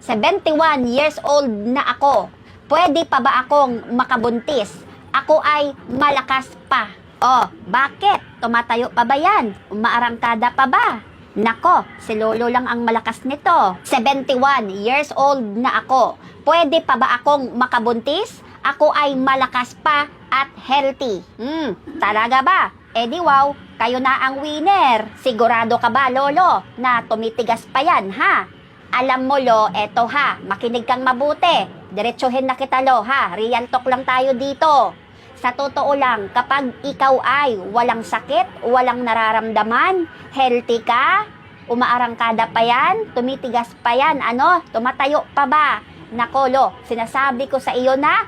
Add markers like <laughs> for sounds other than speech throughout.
71 years old na ako. Pwede pa ba akong makabuntis? Ako ay malakas pa. Oh, bakit? Tumatayo pa ba yan? Umaarangkada pa ba? Nako, si Lolo lang ang malakas nito. 71 years old na ako. Pwede pa ba akong makabuntis? Ako ay malakas pa at healthy. Hmm, talaga ba? Eh di wow, kayo na ang winner. Sigurado ka ba, Lolo, na tumitigas pa yan, ha? Alam mo, Lo, eto ha, makinig kang mabuti. Diretsuhin na kita, Lo, ha? Real talk lang tayo dito. Sa totoo lang, kapag ikaw ay walang sakit, walang nararamdaman, healthy ka, umaarangkada pa yan, tumitigas pa yan, ano, tumatayo pa ba? Nako, Lo, sinasabi ko sa iyo na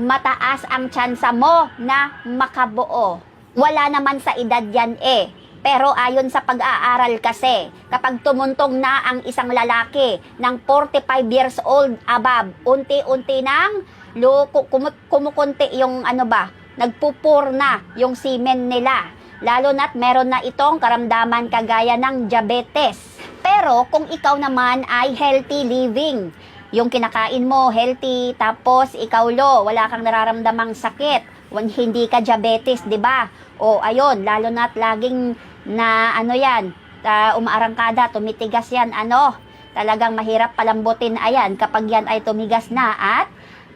mataas ang tsansa mo na makabuo. Wala naman sa edad yan eh. Pero ayon sa pag-aaral kasi, kapag tumuntong na ang isang lalaki ng 45 years old above, unti-unti nang kumukunti yung ano ba, nagpupur na yung semen nila. Lalo na't meron na itong karamdaman kagaya ng diabetes. Pero kung ikaw naman ay healthy living, yung kinakain mo healthy, tapos ikaw lo, wala kang nararamdamang sakit, hindi ka diabetes, 'di ba? O ayun, lalo na't laging na ano 'yan, uh, umaarangkada, tumitigas 'yan, ano? Talagang mahirap palambutin ayan kapag yan ay tumigas na at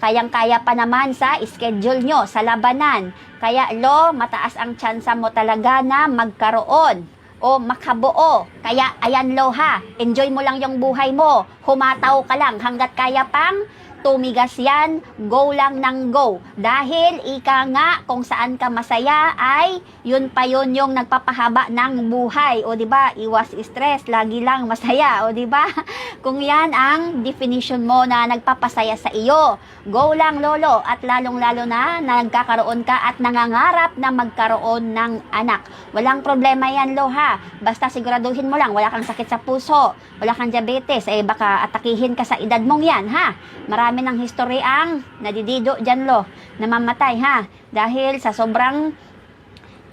kayang-kaya pa naman sa schedule nyo, sa labanan. Kaya lo, mataas ang tsansa mo talaga na magkaroon o makabuo. Kaya ayan lo ha, enjoy mo lang yung buhay mo. Humataw ka lang hanggat kaya pang tumigas yan, go lang ng go. Dahil ika nga kung saan ka masaya ay yun pa yun yung nagpapahaba ng buhay. O di ba? Iwas stress, lagi lang masaya. O di ba? <laughs> Kung yan ang definition mo na nagpapasaya sa iyo. Go lang lolo at lalong-lalo na na nagkakaroon ka at nangangarap na magkaroon ng anak. Walang problema yan lo ha. Basta siguraduhin mo lang wala kang sakit sa puso, wala kang diabetes, eh baka atakihin ka sa edad mong yan ha. Marami ng history ang nadidido dyan lo, namamatay ha. Dahil sa sobrang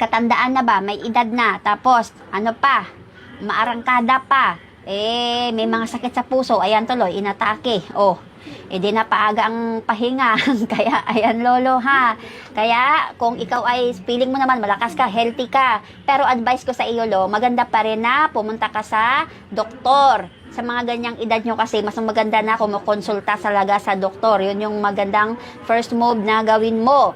katandaan na ba, may edad na, tapos ano pa, maarangkada pa, eh may mga sakit sa puso, ayan tuloy, inatake, oh, eh di na paaga ang pahinga, <laughs> kaya ayan lolo ha, kaya kung ikaw ay feeling mo naman malakas ka, healthy ka, pero advice ko sa iyo lo, maganda pa rin na pumunta ka sa doktor, sa mga ganyang edad nyo kasi mas maganda na kumukonsulta talaga sa doktor. Yun yung magandang first move na gawin mo.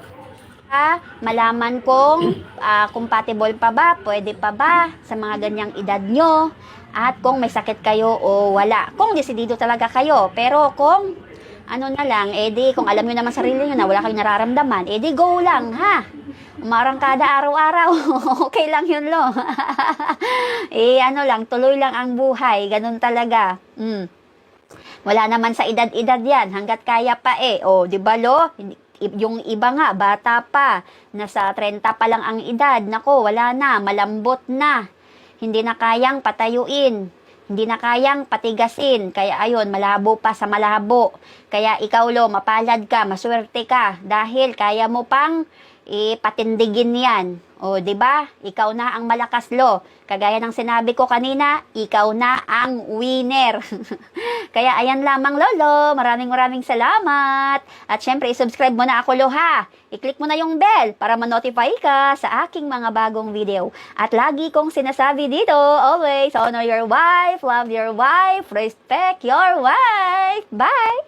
Ah, malaman kung <clears throat> ah, compatible pa ba, pwede pa ba sa mga ganyang edad nyo at kung may sakit kayo o wala. Kung desidido talaga kayo, pero kung ano na lang, edi kung alam nyo naman sarili nyo na wala kayong nararamdaman, edi go lang ha. Umarang kada araw-araw. <laughs> okay lang yun lo. <laughs> eh ano lang, tuloy lang ang buhay. Ganun talaga. Mm. Wala naman sa edad-edad yan. Hanggat kaya pa eh. O, di ba lo? Yung iba nga, bata pa. Nasa 30 pa lang ang edad. Nako, wala na. Malambot na. Hindi na kayang patayuin. Hindi na kayang patigasin. Kaya ayun, malabo pa sa malabo. Kaya ikaw lo, mapalad ka, maswerte ka. Dahil kaya mo pang ipatindigin yan. O, di ba? Ikaw na ang malakas lo. Kagaya ng sinabi ko kanina, ikaw na ang winner. <laughs> Kaya ayan lamang lolo. Maraming maraming salamat. At syempre, i-subscribe mo na ako lo ha. I-click mo na yung bell para ma-notify ka sa aking mga bagong video. At lagi kong sinasabi dito, always honor your wife, love your wife, respect your wife. Bye!